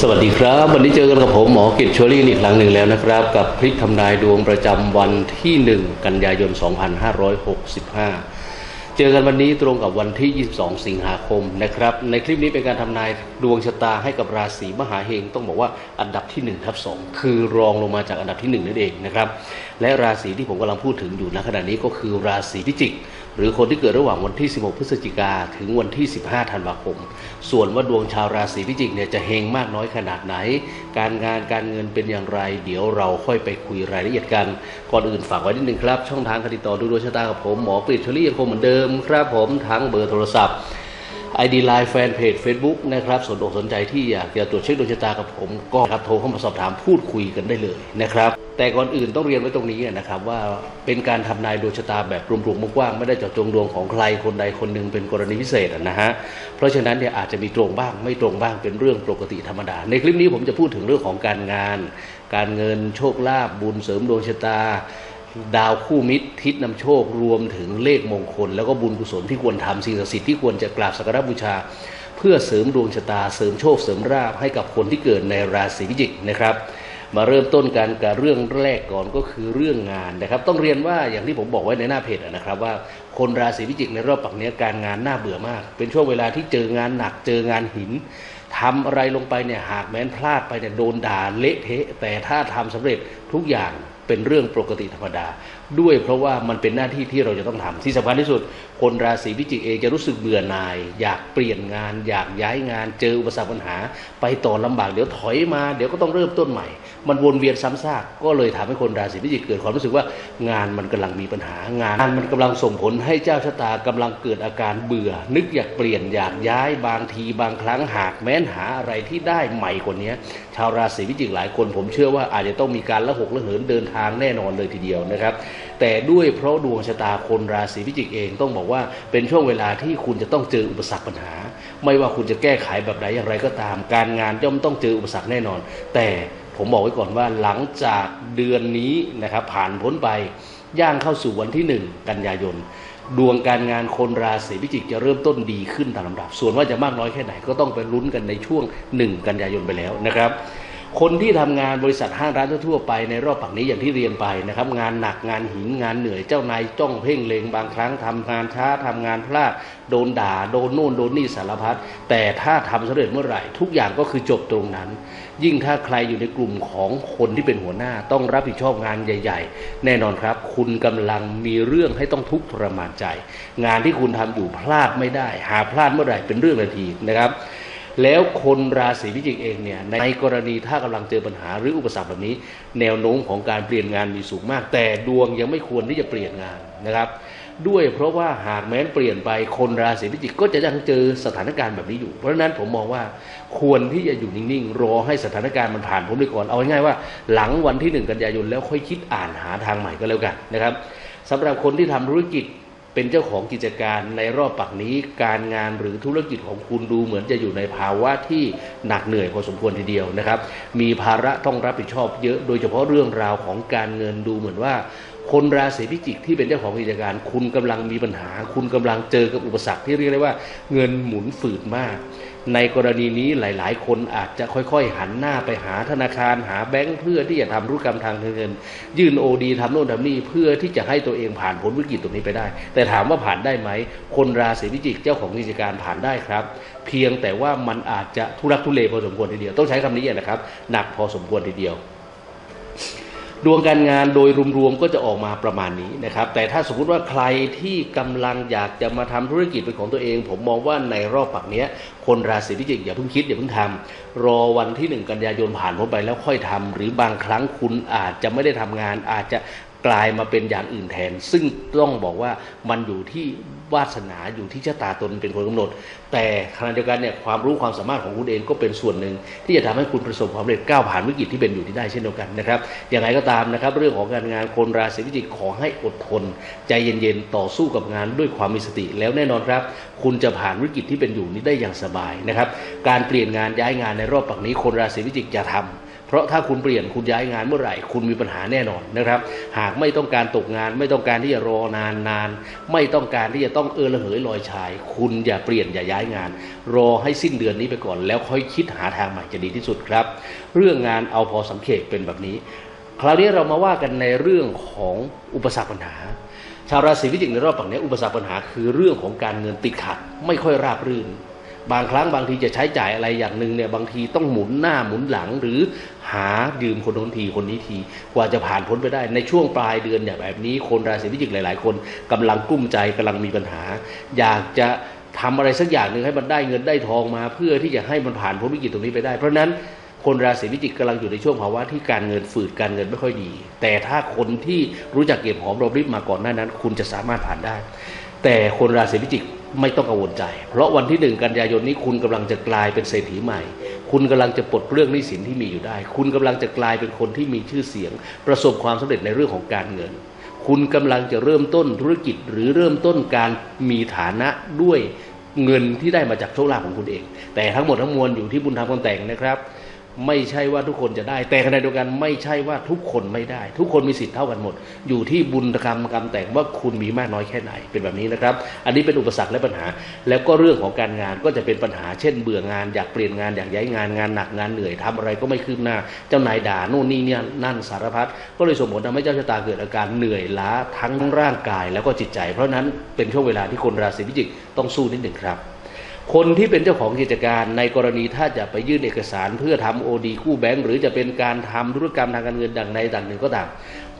สวัสดีครับ วันนี้เจอกันกับผมหมอกิตชวลี่อีกครั้งหนึ่งแล้วนะครับ กับคลิปทำนายดวงประจำวันที่ 1 กันยายน 2565 เจอกันวันนี้ตรงกับวันที่ 22 สิงหาคมนะครับ ในคลิปนี้เป็นการทำนายดวงชะตาให้กับราศีมหาเฮงต้องบอกว่าอันดับที่1ทับ2คือรองลงมาจากอันดับที่ 1 นั่นเองนะครับ และราศีที่ผมกำลังพูดถึงอยู่ณขณะนี้ก็คือราศีพิจิก หรือคนที่เกิดระหว่างวันที่ 16 พฤศจิกาถึงวันที่ 15 ธันวาคม ส่วนว่าดวงชาวราศีพิจิกเนี่ยจะเฮงมากน้อยขนาดไหน การงานการเงินเป็นอย่างไร เดี๋ยวเราค่อยไปคุยรายละเอียดกัน ก่อนอื่นฝากไว้นิดนึงครับ ช่องทางติดต่อดูดวงชะตากับผมหมอกฤษชลียังคงเหมือนเดิมครับผมทั้งเบอร์โทรศัพท์ ID Line แฟนเพจ Facebook นะครับสนอกสนใจที่อยากจะตรวจเช็คดวงชะตากับผมก็ครับโทรเข้ามาสอบถามพูดคุยกันได้เลยนะครับแต่ก่อนอื่นต้องเรียนไว้ตรงนี้นะครับว่าเป็นการทำนายดวงชะตาแบบรวมๆกว้างๆไม่ได้เจาะจงดวงของใครคนใดคนหนึ่งเป็นกรณีพิเศษนะฮะเพราะฉะนั้นเนี่ยอาจจะมีตรงบ้างไม่ตรงบ้างเป็นเรื่องปกติธรรมดา ในคลิปนี้ผมจะพูดถึงเรื่องของการงาน การเงินโชคลาภบุญเสริมดวงชะตา ดาวคู่มิตรทิศนำโชครวมถึงเลขมงคล แล้วก็บุญกุศลที่ควรทำสิ่งศักดิ์สิทธิ์ที่ควรจะกราบสักการบูชา เพื่อเสริมดวงชะตาเสริมโชคเสริมราบให้กับคนที่เกิดในราศีพิจิกนะครับ มาเริ่มต้นกันกับเรื่องแรกก่อนก็คือเรื่องงานนะครับ ต้องเรียนว่าอย่างที่ผมบอกไว้ในหน้าเพจนะครับว่าคนราศีพิจิกในรอบปักเนี้ยการงานน่าเบื่อมาก เป็นช่วงเวลาที่เจองานหนักเจองานหินทำอะไรลงไปเนี่ยหากแม้นพลาดไปเนี่ยโดนด่าเละเทะแต่ถ้าทำสำเร็จทุกอย่าง เป็นเรื่องปกติธรรมดา ด้วยเพราะว่ามันเป็นหน้าที่ที่เราจะต้องทำที่สำคัญที่สุดคนราศีพิจิกเองจะรู้สึกเบื่อหน่าย อยากเปลี่ยนงาน อยากย้ายงาน เจออุปสรรคปัญหา ไปต่อลำบากเดี๋ยวถอยมาเดี๋ยวก็ต้องเริ่มต้นใหม่ มันวนเวียนซ้ำซากก็เลยทำให้คนราศีพิจิกเกิดความรู้สึกว่างานมันกำลังมีปัญหางานมันกำลังส่งผลให้เจ้าชะตากำลังเกิดอาการเบื่อ นึกอยากเปลี่ยนอยากย้ายบางทีบางครั้งหากแม้นหาอะไรที่ได้ใหม่กว่านี้ชาวราศีพิจิกหลายคนผมเชื่อว่าอาจจะต้องมีการละหกละเหินเดินทางแน่นอนเลยทีเดียวนะครับ แต่ด้วยเพราะดวงชะตาคนราศีพิจิกเองต้องบอกว่าเป็นช่วงเวลาที่คุณจะต้องเจออุปสรรคปัญหา ไม่ว่าคุณจะแก้ไขแบบไหนอย่างไรก็ตาม การงานย่อมต้องเจออุปสรรคแน่นอน แต่ผมบอกไว้ก่อนว่าหลังจากเดือนนี้นะครับผ่านพ้นไปย่างเข้าสู่วันที่หนึ่งกันยายน ดวงการงานคนราศีพิจิกจะเริ่มต้นดีขึ้นตามลำดับ ส่วนว่าจะมากน้อยแค่ไหนก็ต้องไปลุ้นกันในช่วงหนึ่งกันยายนไปแล้วนะครับ คนที่ทำงานบริษัทห้างร้านทั่วไปในรอบปักนี้อย่างที่เรียนไปนะครับ งานหนักงานหินงานเหนื่อยเจ้านายจ้องเพ่งเลงบางครั้งทำงานช้าทำงานพลาดโดนด่าโดนโน่นโดนนี่สารพัดแต่ถ้าทำสำเร็จเมื่อไหร่ ทุกอย่างก็คือจบตรงนั้น ยิ่งถ้าใครอยู่ในกลุ่มของคนที่เป็นหัวหน้าต้องรับผิดชอบงานใหญ่ ๆ แน่นอนครับ คุณกำลังมีเรื่องให้ต้องทุกข์ทรมานใจ งานที่คุณทำอยู่พลาดไม่ได้ หาพลาดเมื่อไหร่เป็นเรื่องทันทีนะครับ แล้วคนราศีพิจิกเองเนี่ยในกรณีถ้ากำลังเจอปัญหาหรืออุปสรรคแบบนี้ แนวโน้มของการเปลี่ยนงานมีสูงมาก แต่ดวงยังไม่ควรที่จะเปลี่ยนงานนะครับ ด้วยเพราะว่าหากแม้นเปลี่ยนไปคนราศีพิจิกก็จะยังเจอสถานการณ์แบบนี้อยู่ เพราะฉะนั้นผมมองว่าควรที่จะอยู่นิ่งๆรอให้สถานการณ์มันผ่านพ้นไปก่อน เอาง่ายๆว่า หลังวันที่หนึ่งกันยายนแล้วค่อยคิดอ่านหาทางใหม่ก็แล้วกันนะครับสำหรับคนที่ทำธุรกิจ เป็นเจ้าของกิจการในรอบปักนี้ การงานหรือธุรกิจของคุณดูเหมือนจะอยู่ในภาวะที่หนักเหนื่อยพอสมควรทีเดียวนะครับ มีภาระต้องรับผิดชอบเยอะโดยเฉพาะเรื่องราวของการเงินดูเหมือนว่า คนราศีพิจิกที่เป็นเจ้าของกิจการ คุณกำลังมีปัญหา คุณกำลังเจอกับอุปสรรคที่เรียกได้ว่าเงินหมุนฝืดมาก ในกรณีนี้หลาย ๆ คนอาจจะค่อย ๆ หันหน้าไปหาธนาคารหาแบงค์เพื่อที่จะทำธุรกรรมทางเงิน ยื่นโอดีทำโน่นทำนี่เพื่อที่จะให้ตัวเองผ่านพ้นวิกฤตตรงนี้ไปได้ แต่ถามว่าผ่านได้ไหม คนราศีพิจิกเจ้าของกิจการผ่านได้ครับ เพียงแต่ว่ามันอาจจะทุรักทุเลพอสมควรทีเดียว ต้องใช้คำนี้นะครับ หนักพอสมควรทีเดียว ดวงการงานโดยรวมๆก็จะออกมาประมาณนี้นะครับ แต่ถ้าสมมติว่าใครที่กำลังอยากจะมาทำธุรกิจเป็นของตัวเอง ผมมองว่าในรอบปักเนี้ย คนราศีพิจิกอย่าเพิ่งคิดอย่าเพิ่งทำรอวันที่หนึ่งกันยายนผ่านพ้นไปแล้วค่อยทำหรือบางครั้งคุณอาจจะไม่ได้ทำงานอาจจะกลายมาเป็นอย่างอื่นแทน ซึ่งต้องบอกว่ามันอยู่ที่ วาสนาอยู่ที่ชะตาตนเป็นคนกำหนด แต่ขณะเดียวกันเนี่ยความรู้ความสามารถของคุณเองก็เป็นส่วนหนึ่ง ที่จะทำให้คุณประสบความสำเร็จก้าวผ่านวิกฤตที่เป็นอยู่ที่ได้เช่นเดียวกันนะครับอย่างไรก็ตามนะครับ เรื่องของการงานคนราศีพิจิกขอให้อดทน ใจเย็นๆต่อสู้กับงานด้วยความมีสติ แล้วแน่นอนครับ คุณจะผ่านวิกฤตที่เป็นอยู่นี้ได้อย่างสบายนะครับการเปลี่ยนงานย้ายงานในรอบปักนี้คนราศีพิจิกอย่าทำ เพราะถ้าคุณเปลี่ยนคุณย้ายงานเมื่อไหร่ คุณมีปัญหาแน่นอนนะครับ หากไม่ต้องการตกงาน ไม่ต้องการที่จะรอนานนานไม่ต้องการที่จะต้องเออระเหยลอยชาย คุณอย่าเปลี่ยนอย่าย้ายงาน รอให้สิ้นเดือนนี้ไปก่อน แล้วค่อยคิดหาทางใหม่จะดีที่สุดครับ เรื่องงานเอาพอสังเกตเป็นแบบนี้ คราวนี้เรามาว่ากันในเรื่องของอุปสรรคปัญหา ชาวราศีพิจิกในรอบฝั่งนี้อุปสรรคปัญหาคือเรื่องของการเงินติดขัด ไม่ค่อยราบรื่น บางครั้งบางทีจะใช้จ่ายอะไรอย่างหนึ่งเนี่ยบางทีต้องหมุนหน้าหมุนหลัง หรือหายืมคนโน้นทีคนนี้ทีกว่าจะผ่านพ้นไปได้ ในช่วงปลายเดือนเนี่ยแบบนี้คนราศีพิจิกหลาย ๆ คนกำลังกุ้มใจกำลังมีปัญหา อยากจะทำอะไรสักอย่างหนึ่งให้มันได้เงินได้ทองมา เพื่อที่จะให้มันผ่านพ้นวิกฤตตรงนี้ไปได้ เพราะฉะนั้นคนราศีพิจิกกำลังอยู่ในช่วงภาวะที่การเงินฝืดการเงินไม่ค่อยดี แต่ถ้าคนที่รู้จักเก็บหอมรอมริบมาก่อนหน้านั้น คุณจะสามารถผ่านได้ แต่คนราศีพิจิก ไม่ต้องกังวลใจ เพราะวันที่หนึ่งกันยายนนี้คุณกำลังจะกลายเป็นเศรษฐีใหม่ คุณกำลังจะปลดเรื่องหนี้สินที่มีอยู่ได้ คุณกำลังจะกลายเป็นคนที่มีชื่อเสียง ประสบความสำเร็จในเรื่องของการเงิน คุณกำลังจะเริ่มต้นธุรกิจหรือเริ่มต้นการมีฐานะด้วยเงินที่ได้มาจากโชคลาภของคุณเอง แต่ทั้งหมดทั้งมวลอยู่ที่บุญธรรมคนแต่งนะครับ ไม่ใช่ว่าทุกคนจะได้ แต่ขณะเดียวกันไม่ใช่ว่าทุกคนไม่ได้ ทุกคนมีสิทธิ์เท่ากันหมด อยู่ที่บุญกรรมกรรมแต่งว่าคุณมีมากน้อยแค่ไหนเป็นแบบนี้นะครับ อันนี้เป็นอุปสรรคและปัญหา แล้วก็เรื่องของการงานก็จะเป็นปัญหาเช่น เบื่องานอยากเปลี่ยนงานอยากย้ายงานงานหนักงานเหนื่อยทำอะไรก็ไม่คืบหน้า เจ้านายด่าโน่นนี่เนี่ยนั่นสารพัดก็เลยส่งผลทำให้เจ้าชะตาเกิดอาการเหนื่อยล้าทั้งร่างกายแล้วก็จิตใจ เพราะนั้นเป็นช่วงเวลาที่คนราศีพิจิกต้องสู้นิดหนึ่งครับ คนที่เป็นเจ้าของกิจการในกรณีถ้าจะไปยื่นเอกสารเพื่อทำโอดีกู้แบงก์หรือจะเป็นการทำธุรกรรมทางการเงินดังในดังหนึ่งก็ตาม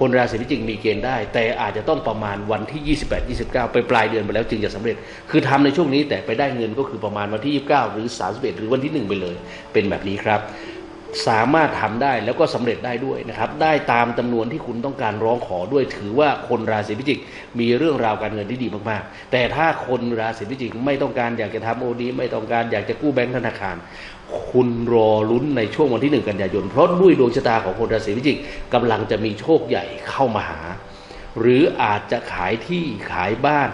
คนราศีพิจิกมีเกณฑ์ได้ แต่อาจจะต้องประมาณวันที่ 28 29 ไปปลายเดือนไปแล้วจึงจะสำเร็จ คือทำในช่วงนี้แต่ไปได้เงินก็คือประมาณวันที่ 29 หรือ 31 หรือวันที่ 1 ไปเลย เป็นแบบนี้ครับ สามารถทำได้แล้วก็สำเร็จได้ด้วยนะครับ ได้ตามจำนวนที่คุณต้องการร้องขอด้วยถือว่าคนราศีพิจิก มีเรื่องราวการเงินที่ดีมากๆ แต่ถ้าคนราศีพิจิกไม่ต้องการอยากจะทำโอดีไม่ต้องการอยากจะกู้แบงก์ธนาคาร คุณรอลุ้นในช่วงวันที่หนึ่งกันยายน เพราะด้วยดวงชะตาของคนราศีพิจิกกำลังจะมีโชคใหญ่เข้ามาหา หรืออาจจะขายที่ขายบ้าน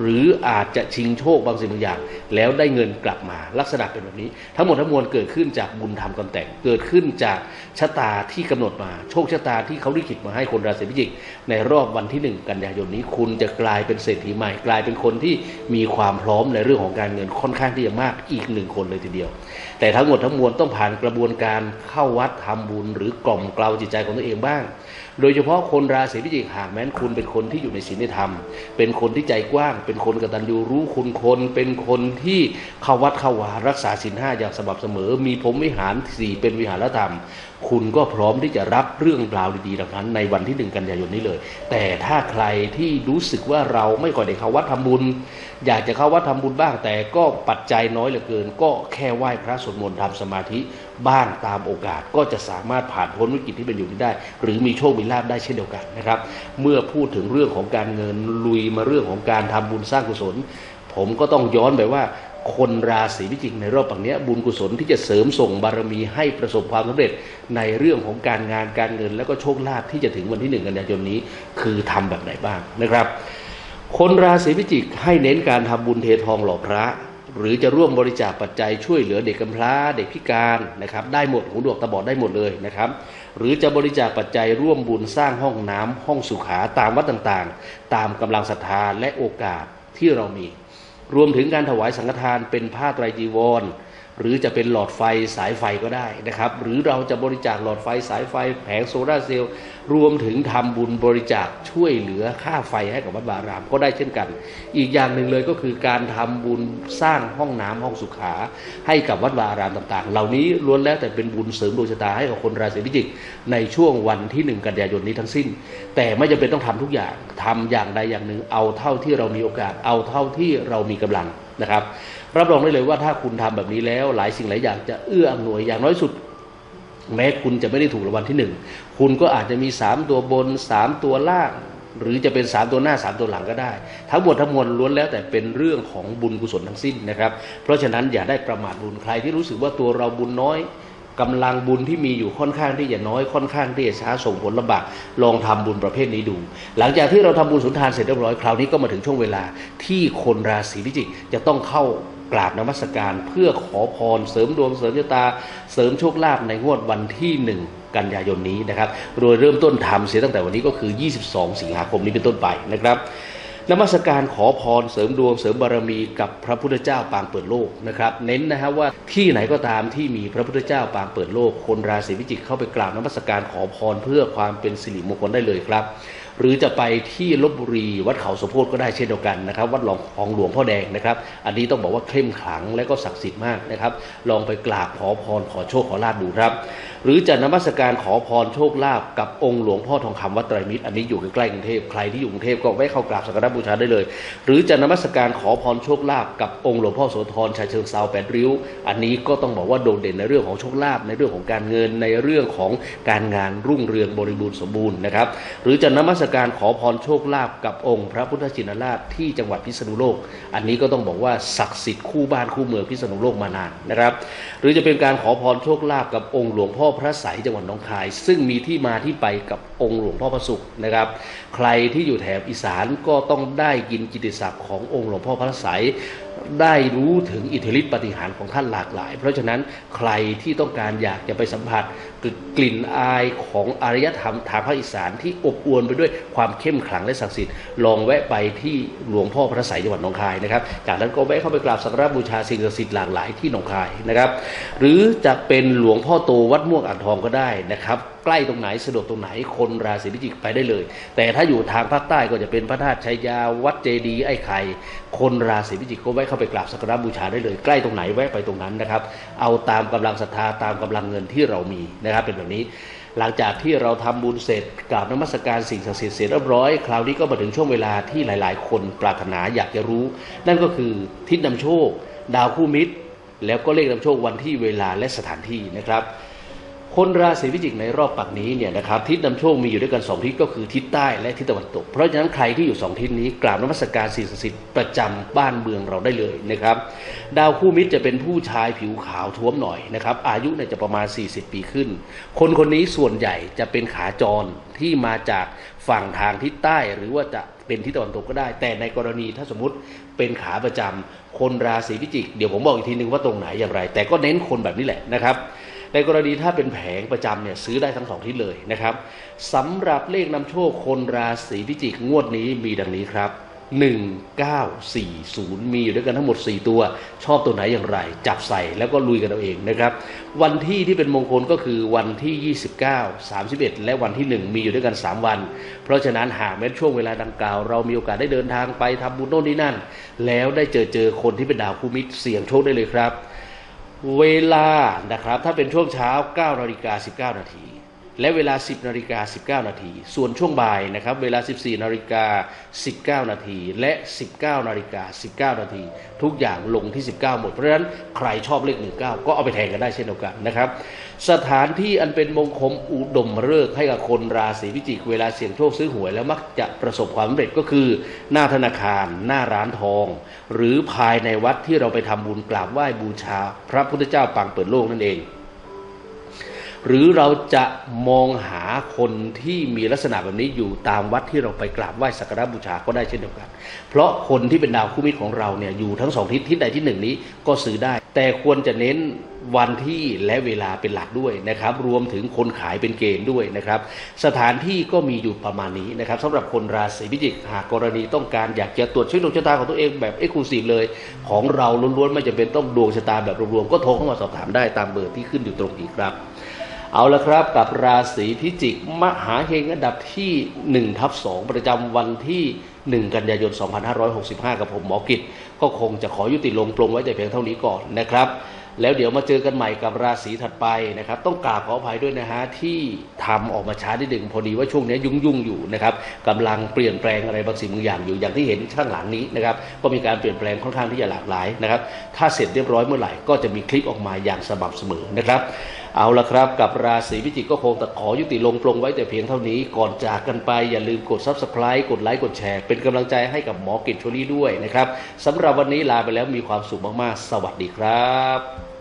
หรืออาจจะชิงโชคบางสิ่งบางอย่าง แล้วได้เงินกลับมาลักษณะเป็นแบบนี้ ทั้งหมดทั้งมวลเกิดขึ้นจากบุญธรรมกำแต่งเกิดขึ้นจากชะตาที่กำหนดมา โชคชะตาที่เขาลิขิตมาให้คนราศีพิจิก ในรอบวันที่หนึ่งกันยายนนี้คุณจะกลายเป็นเศรษฐีใหม่ กลายเป็นคนที่มีความพร้อมในเรื่องของการเงินค่อนข้างที่จะมากอีกหนึ่งคนเลยทีเดียว แต่ทั้งหมดทั้งมวลต้องผ่านกระบวนการเข้าวัดทำบุญ หรือกล่อมเกลาจิตใจของตัวเองบ้าง โดยเฉพาะคนราศีพิจิกหากแม้นคุณเป็นคนที่อยู่ในศีลธรรม เป็นคนที่ใจกว้าง เป็นคนกตัญญูรู้คุณคน เป็นคนที่เข้าวัดเข้าวารักษาศีลห้าอย่างสม่ำเสมอ มีพรมวิหารสี่เป็นวิหารธรรม คุณก็พร้อมที่จะรับเรื่องราวดีๆเหล่านั้น ในวันที่หนึ่งกันยายนนี้เลย แต่ถ้าใครที่รู้สึกว่าเราไม่ค่อยได้เข้าวัดทำบุญ อยากจะเข้าวัดทำบุญบ้าง แต่ก็ปัจจัยน้อยเหลือเกิน ก็แค่ไหว้พระสวดมนต์ทำสมาธิบ้างตามโอกาส ก็จะสามารถผ่านพ้นวิกฤตที่เป็นอยู่นี้ได้ หรือมีโชคมีลาภได้เช่นเดียวกันนะครับ เมื่อพูดถึงเรื่องของการเงินลุยมาเรื่องของการทำบุญสร้างกุศล ผมก็ต้องย้อนไปว่าคนราศีพิจิกในรอบปังนี้ยบุญกุศลที่จะเสริมส่งบารมีให้ประสบความสำเร็จในเรื่องของการงานการเงิน แล้วก็โชคลาภที่จะถึงวันที่หนึ่งกันยายนนี้ คือทำแบบไหนบ้างนะครับ คนราศีพิจิกให้เน้นการทำบุญเททองหล่อพระ หรือจะร่วมบริจาคปัจจัยช่วยเหลือเด็กกำพร้าเด็กพิการนะครับได้หมดหูดวกตาบอดได้หมดเลยนะครับ หรือจะบริจาคปัจจัยร่วมบุญสร้างห้องน้ำห้องสุขาตามวัดต่างๆ ตามกำลังศรัทธาและโอกาสที่เรามี รวมถึงการถวายสังฆทานเป็นผ้าไตรจีวร หรือจะเป็นหลอดไฟสายไฟก็ได้นะครับ หรือเราจะบริจาคหลอดไฟสายไฟแผงโซลาเซลล์รวมถึงทำบุญบริจาคช่วยเหลือค่าไฟให้กับวัดบารามก็ได้เช่นกัน อีกอย่างหนึ่งเลยก็คือการทำบุญสร้างห้องน้ำห้องสุขา ให้กับวัดวาอารามต่างๆ เหล่านี้ล้วนแล้วแต่เป็นบุญเสริมดวงชะตาให้กับคนราศีพิจิก ในช่วงวันที่หนึ่งกันยายนนี้ทั้งสิ้น แต่ไม่จำเป็นต้องทำทุกอย่างทำอย่างใดอย่างหนึ่งเอาเท่าที่เรามีโอกาสเอาเท่าที่เรามีกำลัง นะครับ รับรองได้เลยว่าถ้าคุณทำแบบนี้แล้ว หลายสิ่งหลายอย่างจะเอื้ออำนวยอย่างน้อยสุด แม้คุณจะไม่ได้ถูกรางวัลที่หนึ่งคุณก็อาจจะมีสามตัวบนสามตัวล่าง หรือจะเป็นสามตัวหน้าสามตัวหลังก็ได้ ทั้งหมดทั้งมวลล้วนแล้วแต่เป็นเรื่องของบุญกุศลทั้งสิ้นนะครับ เพราะฉะนั้นอย่าได้ประมาทบุญใครที่รู้สึกว่าตัวเราบุญน้อย กำลังบุญที่มีอยู่ค่อนข้างที่จะน้อยค่อนข้างที่จะช้าส่งผลลำบากลองทำบุญประเภทนี้ดู หลังจากที่เราทำบุญสุนทานเสร็จเรียบร้อยคราวนี้ก็มาถึงช่วงเวลาที่คนราศีพิจิกจะต้องเข้ากราบนมัสการเพื่อขอพรเสริมดวงเสริมชะตา เสริมโชคลาภในงวดวันที่1กันยายนนี้นะครับโดยเริ่มต้นทำเสียตั้งแต่วันนี้ก็คือ 22 สิงหาคมนี้เป็นต้นไปนะครับ นมัสการขอพรเสริมดวงเสริมบารมีกับพระพุทธเจ้าปางเปิดโลกนะครับ เน้นนะฮะว่าที่ไหนก็ตามที่มีพระพุทธเจ้าปางเปิดโลก คนราศีพิจิกเข้าไปกราบนมัสการขอพรเพื่อความเป็นสิริมงคลได้เลยครับ หรือจะไปที่ลบบุรีวัดเขาสมโพธิก็ได้เช่นเดียวกันนะครับ วัดหลวงของหลวงพ่อแดงนะครับ อันนี้ต้องบอกว่าเข้มขลังและก็ศักดิ์สิทธิ์มากนะครับ ลองไปกราบขอพรขอโชคขอลาบดูครับ หรือจะนมัสการขอพรโชคลาภกับองค์หลวงพ่อทองคำวัดไตรมิตร อันนี้อยู่ใกล้กรุงเทพใครที่อยู่กรุงเทพก็แวะเข้ากราบสักการะบูชาได้เลย หรือจะนมัสการขอพรโชคลาภกับองค์หลวงพ่อโสธรชายเชิงเซาแปดริ้ว อันนี้ก็ต้องบอกว่าโดดเด่นในเรื่องของโชคลาภในเรื่องของการเงินในเรื่องของการงานรุ่งเรืองบริบูรณ์สมบูรณ์นะครับ หรือจะนมัสการขอพรโชคลาภกับองค์พระพุทธชินราชที่จังหวัดพิษณุโลก อันนี้ก็ต้องบอกว่าศักดิ์สิทธิ์คู่บ้านคู่เมืองพิษณุโลกมานานนะครับ หรือจะเป็นการขอพรโชคลาภกับองค์หลวงพ่อพระสายจังหวัดหนองคาย ซึ่งมีที่มาที่ไปกับองค์หลวงพ่อพระสุขนะครับ ใครที่อยู่แถบอีสานก็ต้องได้กินกิติศัพท์ขององค์หลวงพ่อพระสาย ได้รู้ถึงอิทธิฤทธิปฏิหารของท่านหลากหลาย เพราะฉะนั้นใครที่ต้องการอยากจะไปสัมผัสกลิ่นอายของอารยธรรมทางภาคอีสานที่อบอวลไปด้วยความเข้มขลังและศักดิ์สิทธิ์ลองแวะไปที่หลวงพ่อพระไสยจังหวัดหนองคายนะครับ จากนั้นก็แวะเข้าไปกราบสักการะบูชาสิ่งศักดิ์สิทธิ์หลากหลายที่หนองคายนะครับ หรือจะเป็นหลวงพ่อโตวัดม่วงอ่างทองก็ได้นะครับใกล้ตรงไหนสะดวกตรงไหนคนราศีพิจิกไปได้เลย แต่ถ้าอยู่ทางภาคใต้ก็จะเป็นพระธาตุชัยยาวัดเจดีย์ไอ้ไข่คนราศีพิจิกก็แวะเข้าไปกราบสักการะบูชาได้เลย ใกล้ตรงไหนแวะไปตรงนั้นนะครับ เอาตามกำลังศรัทธาตามกำลังเงินที่เรามีนะครับ เป็นแบบนี้ หลังจากที่เราทำบุญเสร็จกราบนมัสการสิ่งศักดิ์สิทธิ์เสร็จเรียบร้อยคราวนี้ก็มาถึงช่วงเวลาที่หลาย ๆ คนปรารถนาอยากจะรู้ นั่นก็คือทิศนำโชค ดาวคู่มิตร แล้วก็เลขนำโชควันที่เวลาและสถานที่นะครับ คนราศีพิจิกในรอบปักนี้เนี่ยนะครับทิศนำโชคมีอยู่ด้วยกันสองทิศก็คือทิศใต้และทิศตะวันตก เพราะฉะนั้นใครที่อยู่สองทิศนี้กราบนมัสการสิ่งศักดิ์สิทธิ์ประจำบ้านเมืองเราได้เลยนะครับดาวคู่มิตรจะเป็นผู้ชายผิวขาวท้วมหน่อยนะครับอายุเนี่ยจะประมาณ 40 ปีขึ้น คนคนนี้ส่วนใหญ่จะเป็นขาจรที่มาจากฝั่งทางทิศใต้หรือว่าจะเป็นทิศตะวันตกก็ได้ แต่ในกรณีถ้าสมมติเป็นขาประจำคนราศีพิจิก เดี๋ยวผมบอกอีกทีนึงว่าตรงไหนอย่างไร แต่ก็เน้นคนแบบนี้แหละนะครับ ในกรณีถ้าเป็นแผงประจำเนี่ยซื้อได้ทั้งสองทิศเลยนะครับสำหรับเลขนำโชคคนราศีพิจิกงวดนี้มีดังนี้ครับ 1940 มีอยู่ด้วยกันทั้งหมด 4 ตัว ชอบตัวไหนอย่างไร จับใส่แล้วก็ลุยกันเอาเองนะครับ วันที่ที่เป็นมงคลก็คือวันที่ 29 31 และวันที่ 1 มีอยู่ด้วยกัน 3 วัน เพราะฉะนั้นหากแม้ช่วงเวลาดังกล่าว เรามีโอกาสได้เดินทางไปทำบุญโน่นนี่นั่น แล้วได้เจอเจอคนที่เป็นดาวคู่มิตรเสี่ยงโชคได้เลยครับ เวลานะครับถ้าเป็นช่วงเช้า9นาฬิกา19 นาที และเวลา 10นาฬิกา19 นาที ส่วนช่วงบ่ายนะครับเวลา 14นาฬิกา19 นาที และ 19นาฬิกา19 นาที ทุกอย่างลงที่ 19 หมด เพราะฉะนั้นใครชอบเลข 19 ก็เอาไปแทนกันได้เช่นเดียวกันนะครับ สถานที่อันเป็นมงคลอุดมฤกษ์ให้กับคนราศีพิจิก เวลาเสี่ยงโชคซื้อหวยแล้วมักจะประสบความสำเร็จก็คือ หน้าธนาคาร หน้าร้านทอง หรือภายในวัดที่เราไปทำบุญกราบไหว้บูชา พระพุทธเจ้าปางเปิดโลกนั่นเอง หรือเราจะมองหาคนที่มีลักษณะแบบนี้อยู่ตามวัดที่เราไปกราบไหว้สักการะบูชาก็ได้เช่นเดียวกัน เพราะคนที่เป็นดาวคู่มิตรของเราเนี่ยอยู่ทั้งสองทิศทิศใดที่หนึ่งนี้ก็ซื้อได้ แต่ควรจะเน้นวันที่และเวลาเป็นหลักด้วยนะครับ รวมถึงคนขายเป็นเกณฑ์ด้วยนะครับ สถานที่ก็มีอยู่ประมาณนี้นะครับสำหรับคนราศีพิจิกหากกรณีต้องการอยากจะตรวจเช็คดวงชะตาของตัวเองแบบเอ็กซ์คลูซีฟเลย ของเราล้วนๆไม่จำเป็นต้องดวงชะตาแบบรวมๆก็โทรเข้ามาสอบถามได้ตามเบอร์ที่ขึ้นอยู่ตรงนี้ครับ เอาละครับกับราศีพิจิก มหาเฮงอันดับที่1ทับ2ประจำวันที่ 1 กันยายน 2565 กับผมหมอกิจ ก็คงจะขอยุติลงปลงไว้แต่เพียงเท่านี้ก่อนนะครับ แล้วเดี๋ยวมาเจอกันใหม่กับราศีถัดไปนะครับ ต้องกราบขออภัยด้วยนะฮะ ที่ทำออกมาช้านิดหนึ่งพอดีว่าช่วงนี้ยุ่งยุ่งอยู่นะครับกำลังเปลี่ยนแปลงอะไรบางสิ่งบางอย่างอยู่อย่างที่เห็นข้างหลังนี้นะครับก็มีการเปลี่ยนแปลงค่อนข้างที่จะหลากหลายนะครับถ้าเสร็จเรียบร้อยเมื่อไหร่ก็จะมีคลิปออกมาอย่างสม่ำเสมอนะครับ เอาละครับ กับราศีพิจิกก็คงแต่ขอยุติลงปลงไว้แต่เพียงเท่านี้ก่อนจากกันไป อย่าลืมกด subscribe กดไลค์กดแชร์ เป็นกำลังใจให้กับหมอกิจชวลี่ด้วยนะครับสำหรับวันนี้ลาไปแล้วมีความสุขมากๆ สวัสดีครับ